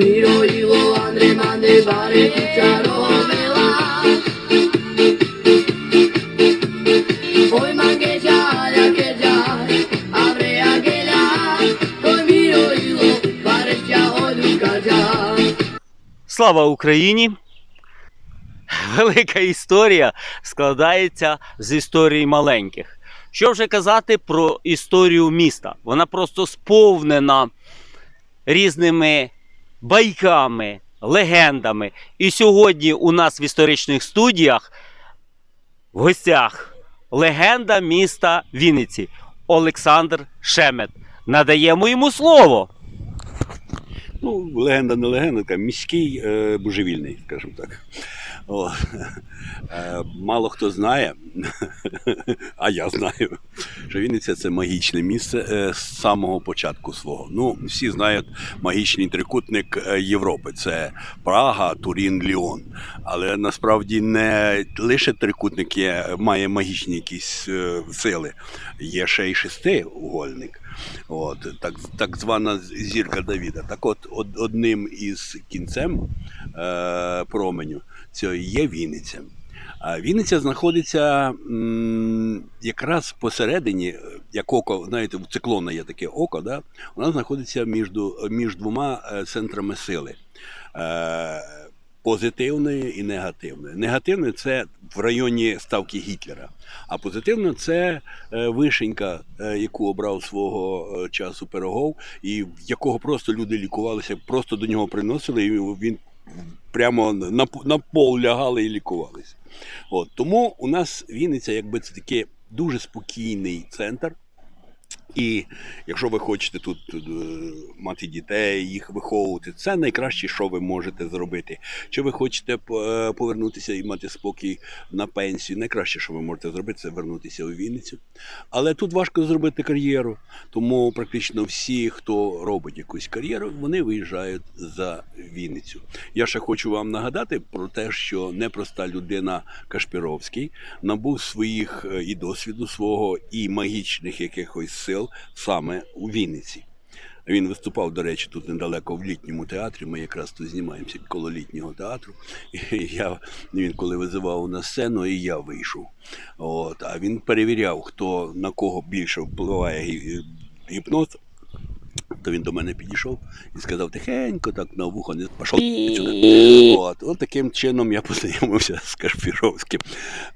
Міро Іво, Андре, Мандре, Баре, Кучаро, Вела. Ой, Мангеджа, Лякеджа, Авре, Агеля, Ой, Міро Іво, Бареща, Олюкаджа. Слава Україні! Велика історія складається з історій маленьких. Що вже казати про історію міста? Вона просто сповнена різними байками, легендами. І сьогодні у нас в історичних студіях в гостях легенда міста Вінниці Олександр Шемет. Надаємо йому слово. Ну, легенда не легенда, така міський е, божевільний, скажімо так. Е, мало хто знає, а я знаю, що Вінниця це магічне місце е, з самого початку свого. Ну, всі знають магічний трикутник е, Європи. Це Прага, Турін, Ліон. Але насправді не лише трикутник є, має магічні якісь сили, є ще й шестиугольник. От, так, так звана зірка Давіда. Так от, од, одним із кінцем е, променю цього є Вінниця. А Вінниця знаходиться якраз посередині, як око, знаєте, в циклона є таке око, да? вона знаходиться між, між двома е, центрами сили. Е, позитивної і негативної. Негативне це в районі ставки Гітлера, а позитивне це е, вишенька, е, яку обрав свого часу Пирогов, і якого просто люди лікувалися, просто до нього приносили, і він прямо на, на пол лягали і лікувалися. От, тому у нас Вінниця, якби це такий дуже спокійний центр. І якщо ви хочете тут е, мати дітей, їх виховувати, це найкраще, що ви можете зробити. Чи ви хочете е, повернутися і мати спокій на пенсію? Найкраще, що ви можете зробити, це вернутися у Вінницю. Але тут важко зробити кар'єру, тому практично всі, хто робить якусь кар'єру, вони виїжджають за Вінницю. Я ще хочу вам нагадати про те, що непроста людина Кашпіровський набув своїх е, і досвіду свого, і магічних якихось сил саме у Вінниці. Він виступав, до речі, тут недалеко в літньому театрі. Ми якраз тут знімаємося коло літнього театру. І я, він коли визивав на сцену, і я вийшов. От, а він перевіряв, хто на кого більше впливає гі- гіпноз. То він до мене підійшов і сказав тихенько, так на вухо не пішов. От, от таким чином я познайомився з Кашпіровським.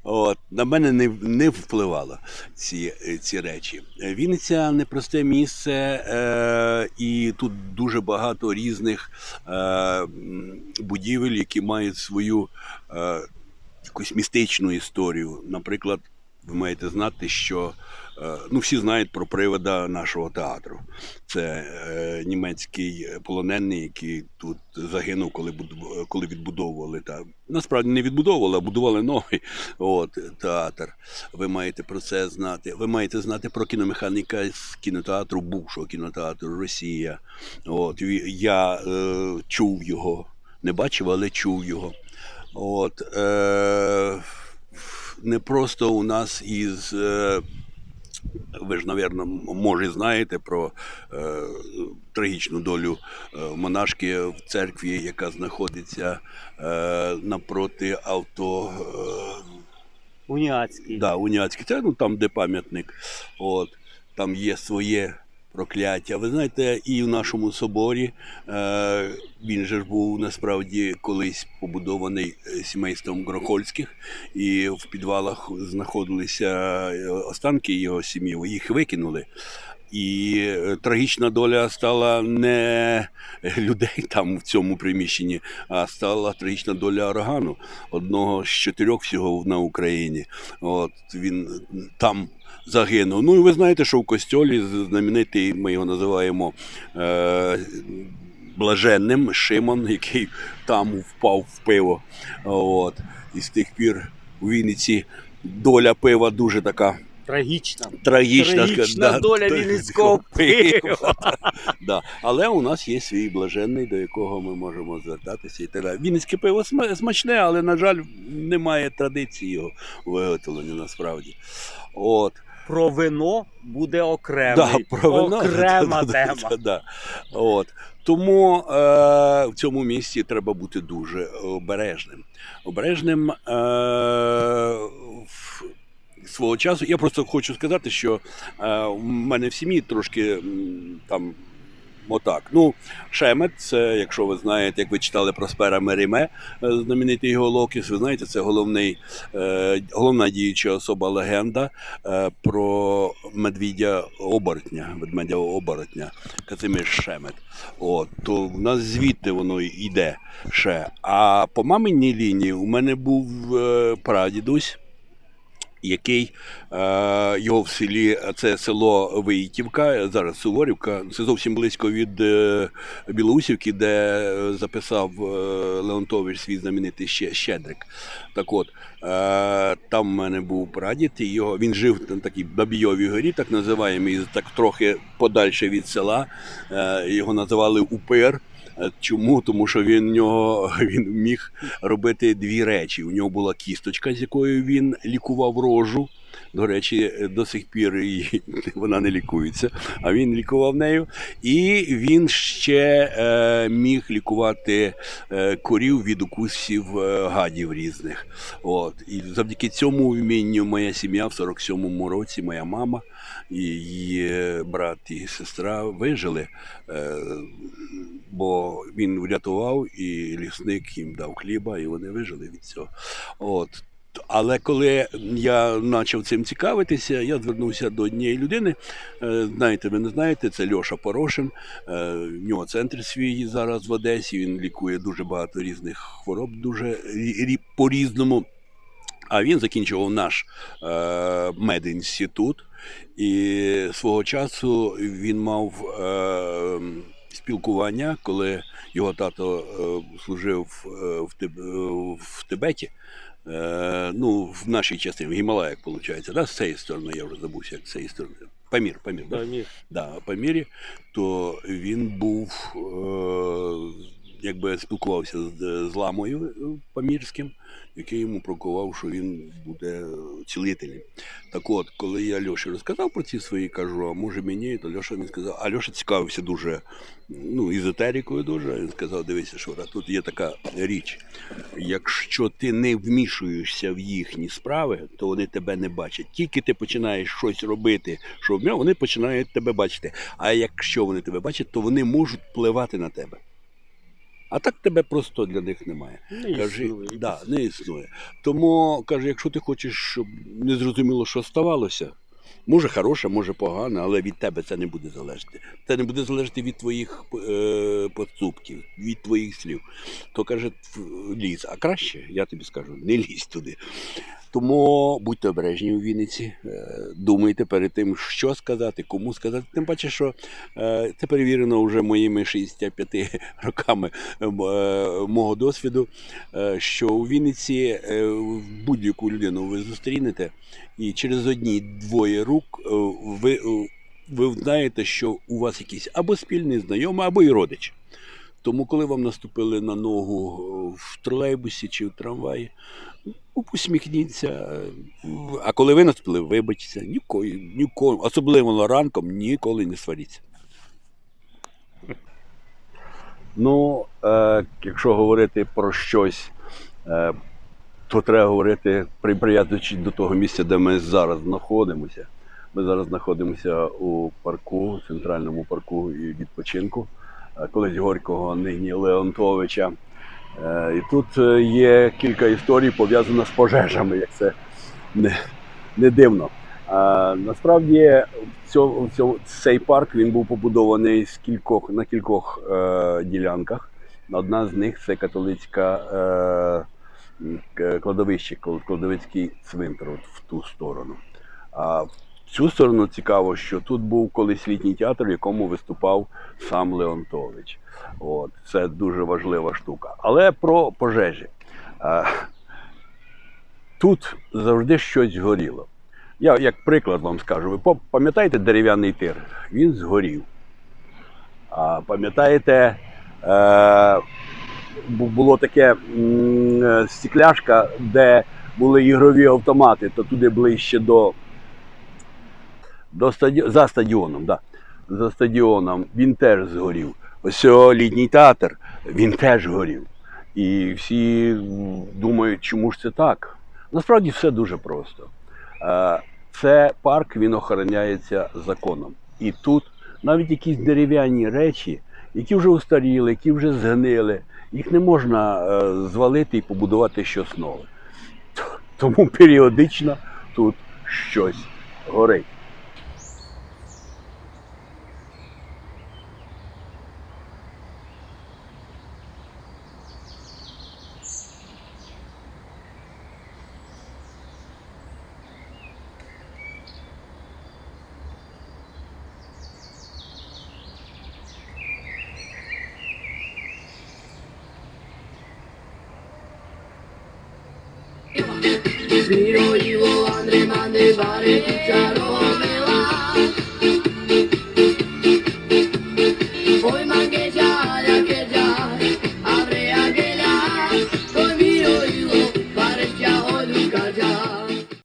От, на мене не, не впливало ці, ці речі. Вінниця непросте місце, е, і тут дуже багато різних е, будівель, які мають свою е, якусь містичну історію. Наприклад, ви маєте знати, що е, ну, всі знають про привода нашого театру. Це е, німецький полонений, який тут загинув, коли, коли відбудовували та насправді не відбудовували, а будували новий от, театр. Ви маєте про це знати. Ви маєте знати про кіномеханіка з кінотеатру, бувшого кінотеатру Росія. От, я е, чув його, не бачив, але чув його. От, е, не просто у нас із. Е, ви ж, напевно, може знаєте про е, трагічну долю е, монашки в церкві, яка знаходиться е, напроти авто. Е, Уніацький. Да, Уняцький. Це ну там, де пам'ятник. От, там є своє прокляття. Ви знаєте, і в нашому соборі е, він же ж був насправді колись побудований е, сімейством Грохольських, і в підвалах знаходилися е, останки його сім'ї, їх викинули. І е, трагічна доля стала не людей там в цьому приміщенні, а стала трагічна доля Арагану, одного з чотирьох всього на Україні. От він там загинув. Ну і ви знаєте, що в костьолі знаменитий, ми його називаємо е, блаженним Шимон, який там впав в пиво. От. І з тих пір у Вінниці доля пива дуже така Трагічна. трагічна. Трагічна доля вінницького пива. Да. Але у нас є свій блаженний, до якого ми можемо звертатися. І так далі. Вінницьке пиво смачне, але, на жаль, немає традиції його виготовлення насправді. От. про вино буде окремий, Да, про вино. окрема Да, да, тема. да, да. От. Тому е, в цьому місці треба бути дуже обережним. Обережним е, свого часу. Я просто хочу сказати, що е, в мене в сім'ї трошки там. Отак. Ну, Шемет, це, якщо ви знаєте, як ви читали про Спера Меріме, е, знаменитий геолокіс, ви знаєте, це головний, е, головна діюча особа легенда про медвідя оборотня, ведмедя оборотня, Казимир Шемет. От, то в нас звідти воно йде ще. А по маминій лінії у мене був прадідусь. Який е, його в селі, це село Виїтівка, зараз Суворівка, це зовсім близько від е, Білоусівки, де е, записав е, Леонтович свій знаменитий ще Щедрик. Так от, е, там в мене був прадід, і його, він жив на такій Бабійовій горі, так називаємо, і так трохи подальше від села. Е, його називали Упир. Е, Чому? Тому що він, нього, він міг робити дві речі. У нього була кісточка, з якою він лікував рожу. До речі, до сих пір її- вона не лікується, а він лікував нею. І він ще е, міг лікувати е, корів від укусів е, гадів різних. От. І завдяки цьому вмінню моя сім'я в 47-му році, моя мама її е, брат і сестра вижили. Е, бо він врятував, і лісник їм дав хліба, і вони вижили від цього. От. Але коли я почав цим цікавитися, я звернувся до однієї людини. Е, Знаєте, ви не знаєте, це Льоша Порошин. Е, В нього центр свій зараз в Одесі. Він лікує дуже багато різних хвороб, дуже рі- рі- по-різному. А він закінчував наш е, медінститут, і свого часу він мав спілкування, коли його тато служив в Тибеті. Е, ну, в нашій частині, в Гімалаях, виходить, да? з цієї сторони, я вже забувся, як з цієї сторони. Памір, Памір, да? да, Памірі, то він був, е, якби спілкувався з, з ламою е, Памірським, який йому прокував, що він буде цілителем. Так от, коли я Льоші розказав про ці свої, кажу, а може мені, то Льоша мені сказав, а Льоша цікавився дуже ну, езотерикою дуже. Він сказав, дивися, що тут є така річ. Якщо ти не вмішуєшся в їхні справи, то вони тебе не бачать. Тільки ти починаєш щось робити, що в нього, вони починають тебе бачити. А якщо вони тебе бачать, то вони можуть впливати на тебе. А так тебе просто для них немає. Не Кажи, існує. да, не існує. Тому каже, якщо ти хочеш, щоб не зрозуміло, що ставалося, може хороше, може погане, але від тебе це не буде залежати. Це не буде залежати від твоїх е, поступків, від твоїх слів. То каже, «Тв- лізь. А краще, я тобі скажу, не лізь туди. Тому будьте обережні у Вінниці, е, думайте перед тим, що сказати, кому сказати. Тим паче, що е, це перевірено вже моїми 65 роками е, мого досвіду, що у Вінниці будь-яку людину ви зустрінете, і через одні-двоє рук е, ви, ви знаєте, що у вас якийсь або спільний знайомий, або і родич. Тому, коли вам наступили на ногу в тролейбусі чи в трамваї, ну, А коли ви наступили, вибачте, ніколи, ніколи, особливо ранком, ніколи не сваріться. Ну, е, якщо говорити про щось, е, то треба говорити, при- до того місця, де ми зараз знаходимося. Ми зараз знаходимося у парку, центральному парку і відпочинку, е, колись Горького, нині Леонтовича. Е, І тут е, є кілька історій пов'язаних з пожежами, як це не, не дивно. А, насправді цьо- цьо- цей парк він був побудований з кількох, на кількох е, ділянках. Одна з них це католицька е, кладовище, кладовицький цвинтар от в ту сторону. А цю сторону цікаво, що тут був колись літній театр, в якому виступав сам Леонтович. От, це дуже важлива штука. Але про пожежі. Тут завжди щось горіло. Я як приклад вам скажу, ви пам'ятаєте дерев'яний тир? Він згорів. А пам'ятаєте, е, було таке е, стекляшка, де були ігрові автомати, то туди ближче до, до стаді... за стадіоном, да. за стадіоном він теж згорів. Ось літній театр, він теж горів. І всі думають, чому ж це так? Насправді все дуже просто. Е, Це парк він охороняється законом. І тут навіть якісь дерев'яні речі, які вже устаріли, які вже згнили, їх не можна е, звалити і побудувати щось нове. Тому періодично тут щось горить. Zbiro i volandre mande bare i